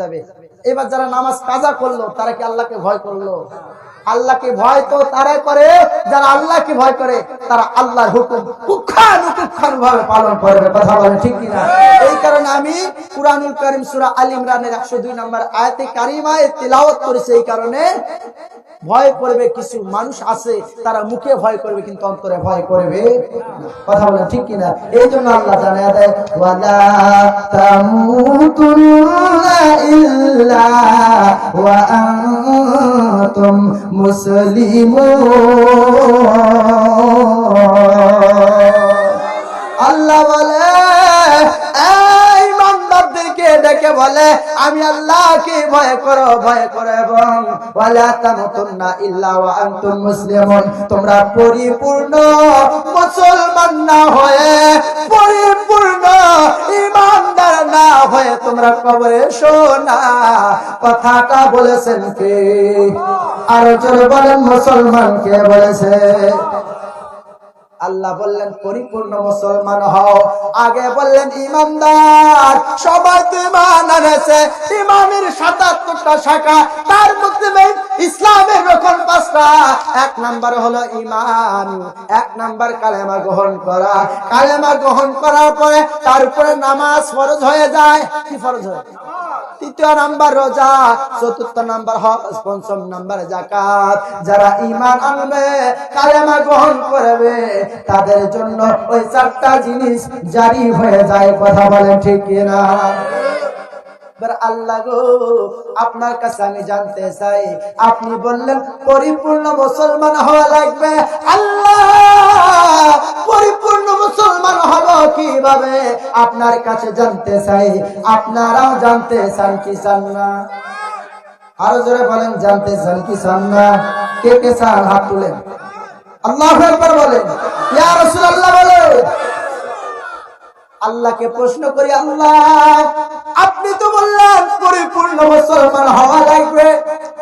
যাবে। এবার যারা নামাজ কাজা করল, তারা কি আল্লাহকে ভয় করল? আল্লাহকে ভয় তো তারাই করে। যারা আল্লাহকে ভয় করে, তারা আল্লাহর হুকুম পুঙ্খানুপুঙ্খানু ভাবে পালন করবে। কথা বলে ঠিক কিনা? এই কারণে আমি কুরআনুল করিম সুরা আল ইমরানের 102 নম্বর আয়াতে কারিমায় তেলাওয়াত করেছে। এই কারণে ভয় করবে, কিছু মানুষ আছে, তারা মুখে ভয় করবে, কিন্তু অন্তরে ভয় করবে কথা বলে ঠিক কিনা? এই জন্য আল্লাহ জানা দেয় মুসলিমুন। আল্লাহ বলে এই ইমানদারদেরকে ডেকে বলে, আমি আল্লাহকে ভয় করো ভয় করো এবং তোমরা পরিপূর্ণ মুসলমান না হয়ে, পরিপূর্ণ ইমানদার না হয়ে তোমরা কবরে শোনা কথাটা বলেছেন কে? আরও জোরে বলেন, মুসলমান কে বলেছে? আল্লাহ বললেন, পরিপূর্ণ মুসলমান হও। আগে বললেন, ইমানদার, সবাই তো ইমান আনেছে ইমানের সাতাত্তরটা শাখা, তার মধ্যে ইসলামের রকম পাঁচটা। এক নাম্বার হলো ইমান, এক নাম্বার কালেমা গ্রহণ করা। কালেমা গ্রহণ করার পরে তারপরে নামাজ ফরজ হয়ে যায়। কি ফরজ হয়? তৃতীয় নাম্বার রোজা, চতুর্থ নাম্বার হজ, পঞ্চম নাম্বার জাকাত যারা ইমান আনবে, কালেমা গ্রহণ করবে তাদের জন্য ওই চারটা জিনিস জারি হয়ে যায়, কথা বলেন ঠিক এবার আল্লাহ গো, আপনার কাছে আমি জানতে চাই, আপনি বললেন পরিপূর্ণ মুসলমান হওয়া লাগবে। আল্লাহ, পরিপূর্ণ মুসলমান হব কীভাবে? আপনার কাছে জানতে চাই, আপনারাও জানতে চান কি চান না? আরও জোরে বলেন, জানতে চান কি চান না? কে কে চান? হাত তুলেন। আল্লাহ আল্লাহকে প্রশ্ন করি, আল্লাহ, আপনি তো বললেন পরিপূর্ণ মুসলমান হওয়া লাগবে।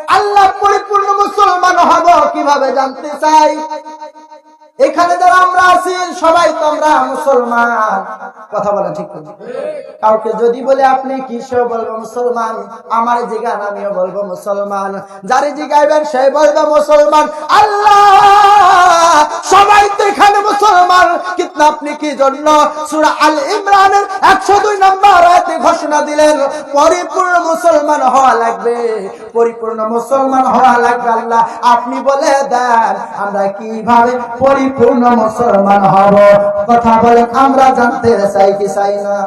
আল্লাহ পরিপূর্ণ মুসলমান হব কীভাবে জানতে চাই? এখানে যারা আমরা আছি, সবাই তো আমরা মুসলমান। কথা বলেন ঠিক কাউকে যদি বলে, আপনি কি সে বলব মুসলমান? আমার জিগান আমিও বলব মুসলমান। যারে জিগাইবেন, সে বলবে মুসলমান। আল্লাহ! সবাই তো আপনি কি জন্য আল ইমরানের 102 নম্বর ঘোষণা দিলেন? পরিপূর্ণ মুসলমান হওয়া লাগবে। পরিপূর্ণ মুসলমান হওয়া লাগবে আল্লাহ। আপনি বলে দেন, আমরা কীভাবে পরিপূর্ণ মুসলমান হব? কথা বলেন, আমরা জানতে চাই কি চাই না?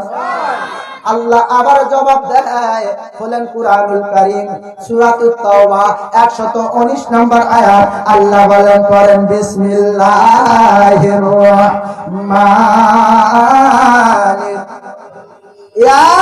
আল্লাহ আবার জবাব দেয়, বলেন কুরআনুল কারীম সূরাতুত তাওবা 119 নম্বর আয়াত, আল্লাহ বলেন করেন বিসমিল্লাহির রহমানির ইয়া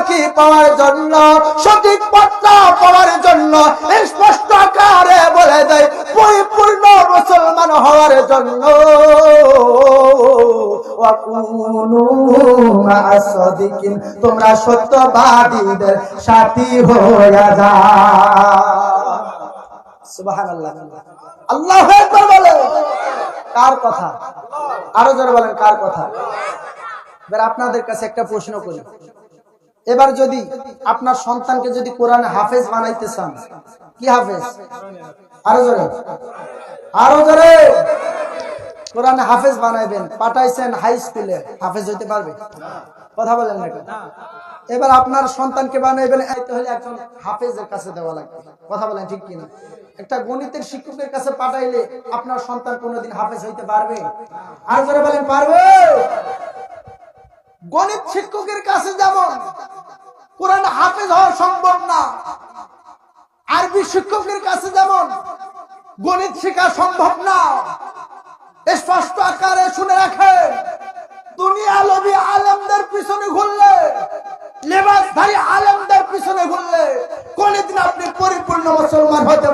আল্লাহকে পাওয়ার জন্য, সঠিক পথটা পাওয়ার জন্য স্পষ্ট আকারে বলে দেয়, পরিপূর্ণ মুসলমান হওয়ার জন্য। তোমরা সত্যবাদীদের সাথী হয়ে আল্লাহু বলে। কার কথা? আরও জোরে বলেন, কার কথা? এবার আপনাদের কাছে একটা প্রশ্ন করি। এবার যদি আপনার সন্তানকে যদি কোরআনে হাফেজ বানাইতে চান, কি হাফেজ? আরও জোরে। আরও জোরে। কোরআনে হাফেজ বানাইবেন, পাঠাইছেন হাই স্কুলে। হাফেজ হইতে পারবে? কথা বলেন না? এবার আপনার সন্তানকে বানাইবেন, এই তো হলে একজন হাফেজের কাছে দেওয়া লাগবে। কথা বলেন ঠিক কিনা? একটা গণিতের শিক্ষকের কাছে পাঠাইলে আপনার সন্তান কোনোদিন হাফেজ হইতে পারবে? আর যারা বলেন, পারবে? গণিত শিক্ষকের কাছে যেমন, কোরআন হাফেজ হওয়া সম্ভব না, আরবি শিক্ষকের কাছে যেমন, গণিত শেখা সম্ভব না। স্পষ্ট আকারে শুনে রাখে, দুনিয়া লোভী পিছনে ঘুরলে কোনদিন আপনি পরিপূর্ণ হতে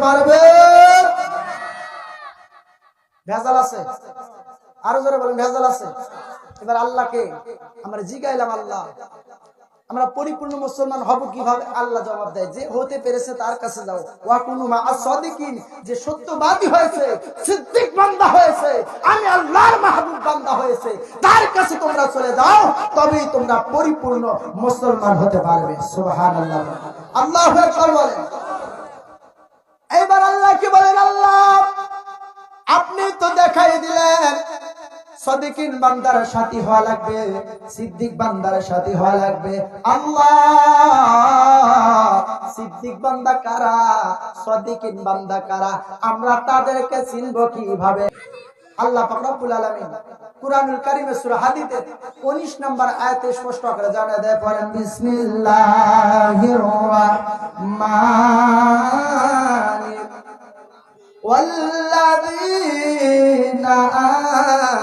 আরও জোরে বলেন, ভেজাল আছে? এবার আল্লাহকে আমরা জিগাইলাম আল্লাহ। আমরা পরিপূর্ণ মুসলমান হব কীভাবে? আল্লাহ জবাব দেয়, যে হতে পেরেছে তার কাছে যাও। ওয়া কুনু মা আসাদিকিন যে সত্যবাদী হয়েছে, সিদ্দিক বান্দা হয়েছে, আমি আল্লাহর মাহবুব বান্দা হয়েছে, তার কাছে তোমরা চলে যাও, তবেই তোমরা পরিপূর্ণ মুসলমান হতে পারবে। সুবহানাল্লাহ। আল্লাহু আকবার বলেন এইবার আল্লাহ কি বলেন, আল্লাহ, আপনি তো দেখাই দিলেন সদিকিন বান্দার সাথী হওয়া লাগবে, সিদ্দিক বান্দার সাথী হওয়া লাগবে। আল্লাহ! সিদ্দিক বান্দা কারা? সদিকিন বান্দা কারা? আমরা তাদেরকে চিনব কীভাবে? আল্লাহ পাক রব্বুল আলামিন কুরআনুল কারীমে সূরা হাদীদের 19 নম্বর আয়াতে স্পষ্ট করে জানা দেয়, পড়েন, বিসমিল্লাহির রহমানির والذين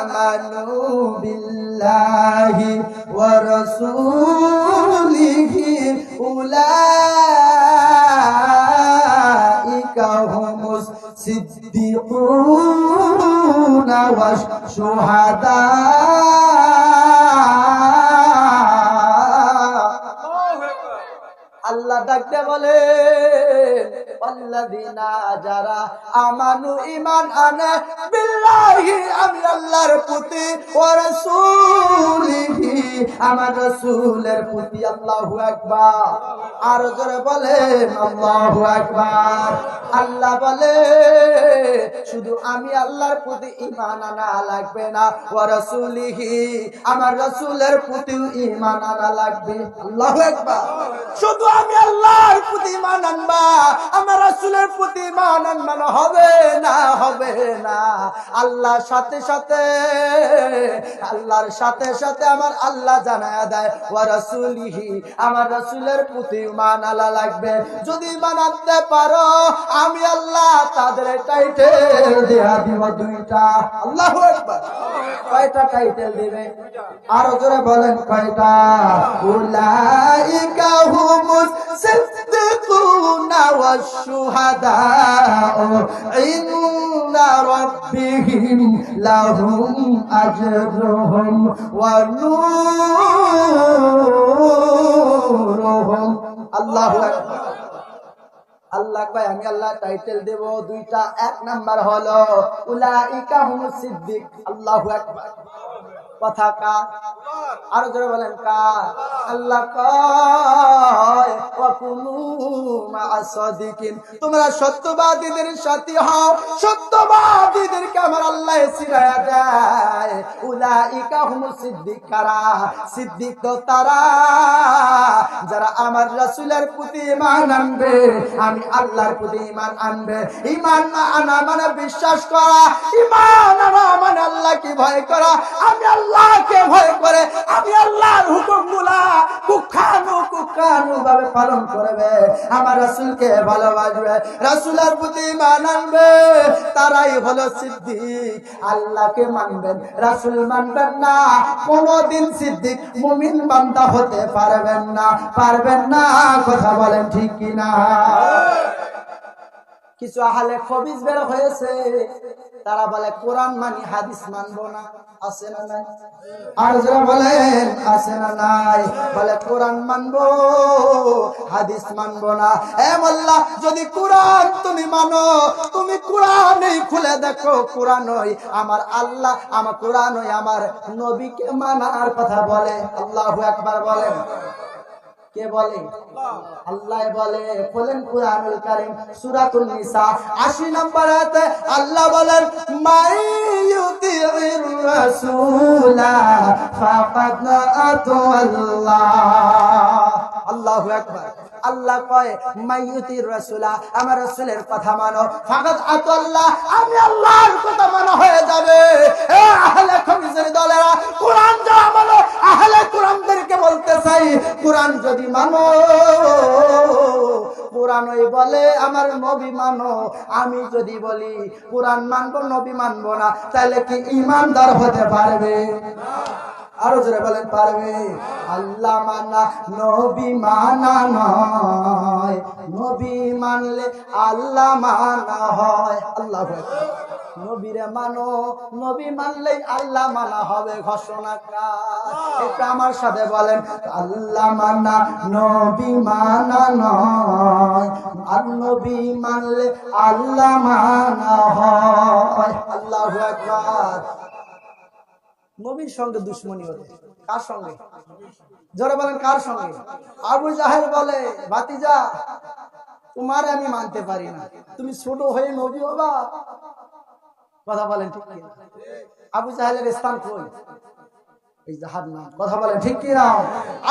آمنوا بالله ورسوله أولئك هم الصديقون والشهداء আল্লাহ ডাকতে বলে আল্লাদিনা যারা আমানু ইমান আনে আমার প্রতি শুধু আমি আল্লাহর প্রতি আনা লাগবে না ওয়া রাসূলিহি, আমার রাসূলের প্রতি আনা লাগবে। শুধু আমি আল্লাহর প্রতি ইমান আনবা, আমার রাসূলের প্রতি ইমান আনবা হবে না হবে না। আল্লাহর সাথে সাথে, আল্লাহর সাথে সাথে আমার আল্লাহ জানায়া দেয়, ওয়া রাসূলিহি, আমার রাসূলের প্রতি ইমান আলা লাগবে। যদি ইমান আনতে পারো, আমি আল্লাহ তাদের টাইটেল দেয়া দিব দুইটা। আল্লাহু কয়টা টাইটেল দিবে? আরও জোরে বলেন কয়টা? উলাইকা হুমুস সিদ্দিকুনা ওয়াশ শুহাদাউ ইনদা লাহুম আজরুহুম ওয়া নূরুহুম আল্লাহু আকবার। আল্লাহ কয় আমি আল্লাহ টাইটেল দেব, দুইটা, এক নাম্বার হলো, উলাইকা হুমুস সিদ্দিক। আল্লাহু আকবার। কথা কা আরও জোরে বলেন কা আল্লাহ তোমরা সত্যবাদীদের সাথী হও, সত্যবাদীদেরকে আমার আল্লাহ সিরায়া দেয়। উলাইকা হুমুস সিদ্দিক তো তারা, যারা আমার রাসূলের প্রতি আনবে, আমি আল্লাহর প্রতি ঈমান আনবে। ঈমান না আনা মানে বিশ্বাস করা, ঈমান আনা মানে আল্লাহকে ভয় করা। আমি আল্লাহকে ভয় করে, আমি হুকুমগুলা ভাবে পালন করবে। আমার রাসূলকে ভালোবাসবে রাসূলের প্রতি আনবে। তারাই হলো সিদ্দিক। আল্লাহকে মানবেন রাসূল মানবেন না। কোনদিন সিদ্দিক মুমিন বান্দা হতে পারবেন না। পারবেন না কথা বলেন ঠিক কিনা? কিছু আহলে খবিজ বের হয়েছে। তারা বলে, কোরআন মানি, হাদিস মানবো না। আছে না নাই? আর যারা বলেন, আছে না নাই? বলে, কোরআন মানবো, হাদিস মানবো না। এ মোল্লা, যদি কোরআন তুমি মানো, তুমি কোরআনই খুলে দেখো, কোরআনই আমার আল্লাহ, আমার কোরআন কোরআনই আমার নবীকে মানার কথা বলে। আল্লাহু একবার বলেন। কে বলে? আল্লাহ বলে, বলেন কুরআনুল কারীম, সূরাতুন নিসা। 80 নম্বর আয়াতে আল্লাহ বলেন, মাই রাসূলা ফাকাদ আতাল্লাহ আল্লাহু আকবার। আল্লাহ কয় মাইয়ুতির রাসূলা, আমার রাসূলের কথা মানো। ফাকাদ আতু আল্লাহ, আমি আল্লাহর কথা মানা হয়ে যাবে। এ আহলে খবিজের দলেরা, কোরআন যারা মানো, আহলে কোরআনদেরকে বলতে চাই, কোরআন যদি মানো কোরআন ওই বলে আমার নবী মানো। আমি যদি বলি, কোরআন মানবো, নবী মানবো না, তাহলে কি ইমানদার হতে পারবে? আরও জোরে বলেন, পারবে? আল্লাহ মানা, নবী মানা নয়। নবী মানলে আল্লাহ মানা হয়। আল্লাহ নবীরে মানো, নবী মানলেই আল্লাহ মানা হবে, ঘোষণা এটা আমার সাথে বলেন, আল্লাহ মানা, নবী মানা নয়। আর নবী মানলে আল্লাহ মানা হয়। আল্লাহ নবীর সঙ্গে দুশ্মনী হতে। কার সঙ্গে? জোরে বলেন, কার সঙ্গে? আবু জাহের বলে, ভাতিজা, তোমার আমি মানতে পারি না। তুমি ছোট হয়ে নবী হবা। কথা বলেন ঠিক আবু জাহেলের স্থান কই? এই জাহাজ না কথা বলেন ঠিক কি না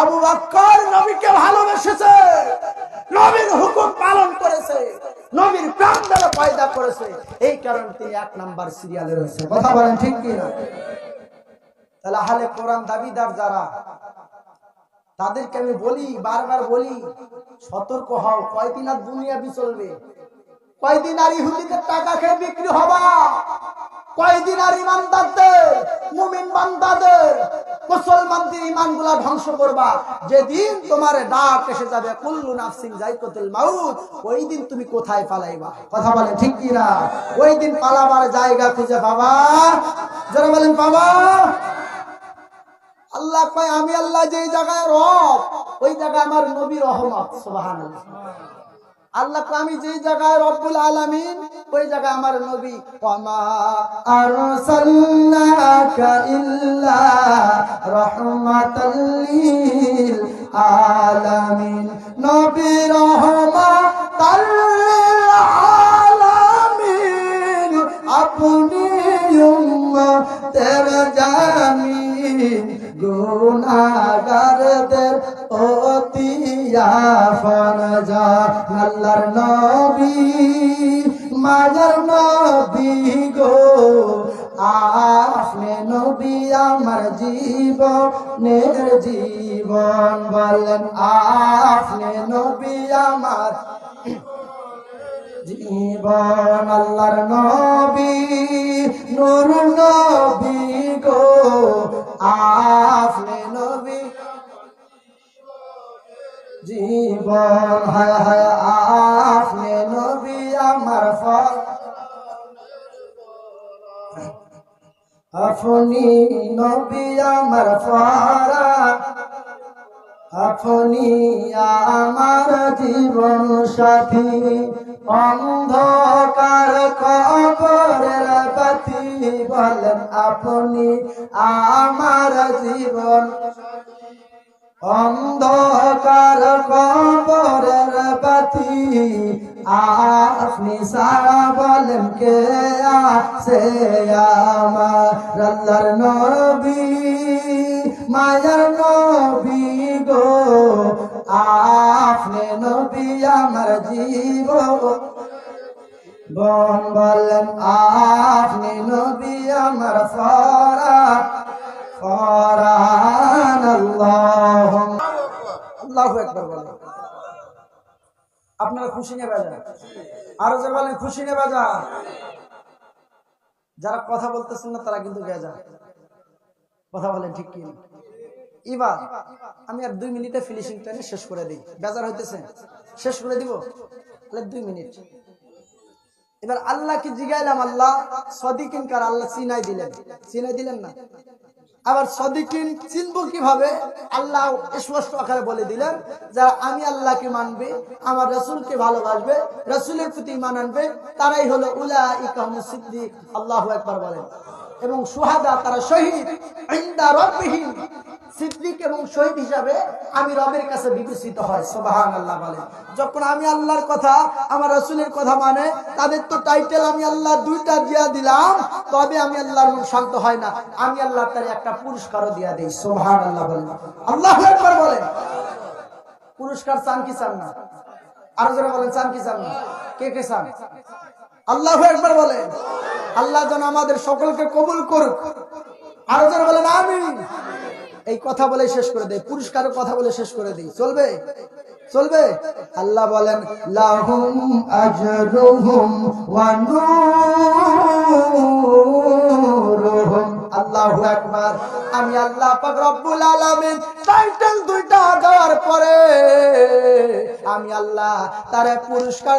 আবু বকর নবীকে ভালোবেসেছে। নবীর হুকুম পালন করেছে। নবীর প্রাণ দ্বারা পয়দা করেছে। এই কারণে তিনি এক নাম্বার সিরিয়ালে রয়েছে। কথা বলেন ঠিক কি না তাহলে আহলে কোরআন দাবিদার যারা, তাদেরকে আমি বলি, বারবার বলি, সতর্ক হও, কয়দিন আর দুনিয়া বিচলবে? কয়দিন আর ইহুদিদের টাকা খেয়ে বিক্রি হবা? কয়দিন আর ইমানদারদের, মুমিন বান্দাদের, মুসলমানদের ইমানগুলা ধ্বংস করবা? যেদিন তোমার ডাক এসে যাবে, কুল্লু নাফসিন জাইকতুল মাউত ওই দিন তুমি কোথায় পালাইবা? কথা বলেন ঠিক কি না ওই দিন পালাবার জায়গা খুঁজে পাবা? যারা বলেন, পাবা? আল্লাহ কয়, আমি আল্লাহ যেই জায়গায় রব, ওই জায়গায় আমার নবী রহমত, সুবহানাল্লাহ। আল্লাহ আমি যেই জায়গায় রব্বুল আলামিন, ওই জায়গায় আমার নবী। ওয়ামা আরসালনাকা ইল্লা আলামিন। নবী রহমাতাল আপনি উম্মতের জামিন। গুনাহগারদের অতিয়া ফরজা আল্লাহর নবী, মাজার নবী গো। আপনি নবী আমার জীবনের জীবন বলেন আপনি নবী আমার জীবন আল্লাহর নবী, নূর নবী গো। আপনি নবী। জীবন হায় হায় আপনি নবী আমার ফল। আপনি নবী আমার ফরা। আপনি আমার জীবন সাথী। অন্ধকার কবরের পাতি বলেন আপনি আমার জীবন। অন্ধকার কবরের পাতি আপনি সারা বলেন কে আছে আমার? আল্লাহর নবী, মায়ার নবী আমার জীব। বন বলেন, আপনি নবী আমার ফরা। ফরান আল্লাহ। আল্লাহু বলেন। আপনারা খুশি নেবে যান আরও যে বলেন, খুশি নেবে যারা কথা বলতেছেন না, তারা কিন্তু গেজা কথা বলেন ঠিক কি না? এবার আমি আর দুই মিনিটে ফিনিশিং টাইমে শেষ করে দিই। বেজার হইতেছে। শেষ করে দিব? তাহলে দুই মিনিট। এবার আল্লাহকে জিগাইলাম, আল্লাহ সদিকিন কার আল্লাহ চিনাই দিলেন। চিনাই দিলেন না? আবার সদিকিন চিনব কীভাবে? আল্লাহ স্পষ্ট আকারে বলে দিলেন যারা আমি আল্লাহকে মানবে, আমার রসুলকে ভালোবাসবে, রসুলের প্রতি ইমান আনবে, তারাই হলো উলা ইকাম সিদ্দিক। আল্লাহ একবার বলেন। এবং সুহাদা তারা শহীদ। সিদ্দিক এবং শহীদ হিসাবে আমি রবের কাছে বিবেচিত হয় সোবাহান আল্লাহ বলে। যখন আমি আল্লাহর কথা, আমার রসুলের কথা মানে তাদের তো টাইটেল আমি আল্লাহ দুইটা দিয়া দিলাম, তবে আমি আল্লাহর মন শান্ত হয় না। আমি আল্লাহ তার একটা পুরস্কারও দিয়া দিই সোবাহান আল্লাহ বলেন আল্লাহ একবার বলেন পুরস্কার চান কি চান না? আরও যারা বলেন, চান কি চান না? কে কে চান? আল্লাহ একবার বলেন আল্লাহ যেন আমাদের সকলকে কবুল করুক। আরও যারা বলেন আমি এই কথা বলে শেষ করে দেয়, পুরস্কার কথা বলে শেষ করে দেই চলবে? চলবে? আল্লাহ বলেন, লাহুম আজরুহুম ওয়া আল্লাহু আকবার। আমি আল্লাহ পাক রব্বুল আলামিন টাইটেল দুইটা দেওয়ার পরে আমি আল্লাহ তারে পুরস্কার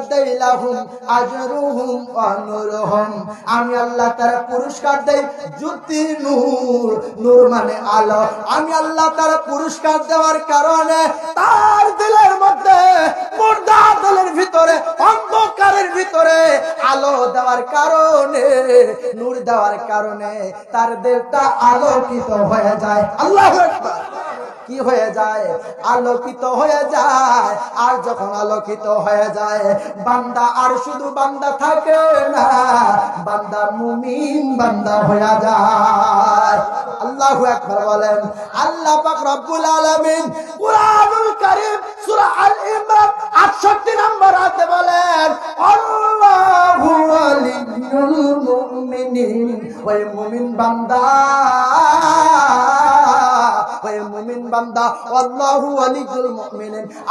আজরুহুম ওয়া নূরুহুম। আমি আল্লাহ তারে পুরস্কার দেই জ্যোতি নূর নূর মানে আলো। আমি আল্লাহ তারে পুরস্কার দেওয়ার কারণে তার দিলের মধ্যে মুর্দা দিলের ভিতরে দেওয়ার কারণে তার দেহটা আলোকিত হয়ে যায়। আল্লাহু কি হয়ে যায়? আলোকিত হয়ে যায়। আর যখন আলোকিত হয়ে যায়, বান্দা আর শুধু বান্দা থাকে না, বান্দা মুমিন বান্দা হয়ে যায়। আল্লাহু আকবার বলেন, আল্লাহ পাক রব্বুল আলামিন কুরআনুল কারীম সূরা আল ইমরান 68 নম্বর আয়াতে বলেন ওই মুমিন বান্দা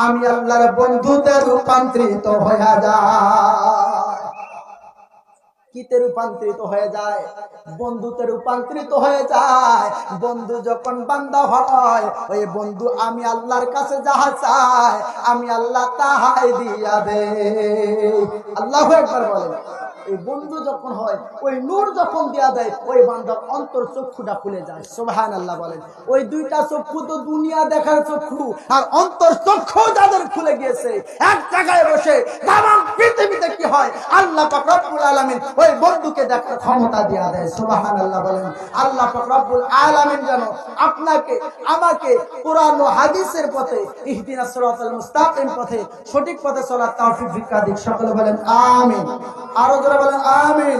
আমি আল্লাহর বন্ধুতে রূপান্তরিত হয়ে যায়। কিতে রূপান্তরিত হয়ে যায়? বন্ধুতে রূপান্তরিত হয়ে যায়। বন্ধু যখন বান্দা হয়, ওই বন্ধু আমি আল্লাহর কাছে যাহা চাই, আমি আল্লাহ তাহাই দিয়া দে আল্লাহ একবার বলেন। এই বন্ধু যখন হয়, ওই নূর যখন দেয়া দেয়, ওই বান্ধব অন্তর চক্ষুটা খুলে যায়। সোহান আল্লাহ বলেন। ওই দুইটা চক্ষু তো দুনিয়া দেখার চক্ষু, আর অন্তর চক্ষু যাদের খুলে গিয়েছে, এক জায়গায় বসে তামাম পৃথিবীতে কি হয়? আল্লাহ পাক রব্বুল আলামিন ওই বন্ধুকে দেখার ক্ষমতা দিয়া দেয়। সুবহানাল্লাহ বলেন, আল্লাহ পাক রব্বুল আলামিন যেন আপনাকে, আমাকে কোরআন ও হাদিসের পথে ইহদিনাস সিরাতাল মুস্তাকিম পথে, সঠিক পথে চলার তৌফিক ভিক্ষা দিক। সকলে বলেন, আমিন। আরও জোরে বলেন, আমিন।